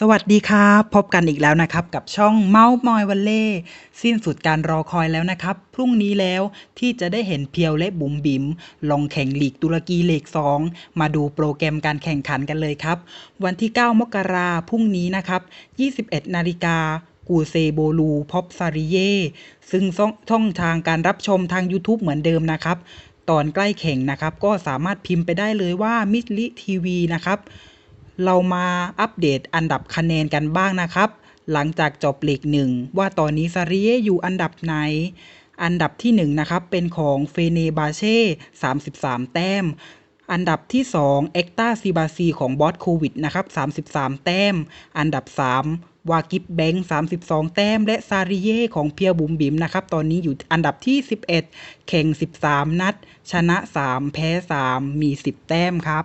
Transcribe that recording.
สวัสดีครับพบกันอีกแล้วนะครับ กับช่องเมาส์มอยวันเล่สิ้นสุดการรอคอยแล้วนะครับ พรุ่งนี้แล้วที่จะได้เห็นเพียวและบุ๋มบิ๋มลงแข่งลีกตุรกีเลก2มาดูโปรแกรมการแข่งขันกันเลยครับ วันที่ 9 มกราพรุ่งนี้นะครับ 21 นาฬิกากูเซโบลูพอบซาริเยซึ่งช่องทางการรับชมทาง YouTube เหมือนเดิมนะครับ ตอนใกล้แข่งนะครับ ก็สามารถพิมพ์ไปได้เลยว่ามิสลิทีวีนะครับ เรามาอัปเดตอันดับคะแนนกันบ้างนะครับ หลังจากจบลีกหนึ่งว่าตอนนี้ซาริเยอยู่อันดับไหน อันดับที่1นะครับเป็นของเฟเนบาเช่33 แต้ม อันดับที่2เอ็กตาซีบาซีของบอสโควิดนะครับ33 แต้ม อันดับ 3วากิบแบงค์32 แต้ม และซาริเย่ของเพียบุมบิมนะครับ ตอนนี้อยู่อันดับที่ 11 แข่ง 13 นัด ชนะ 3 แพ้ 3 มี 10 แต้มครับ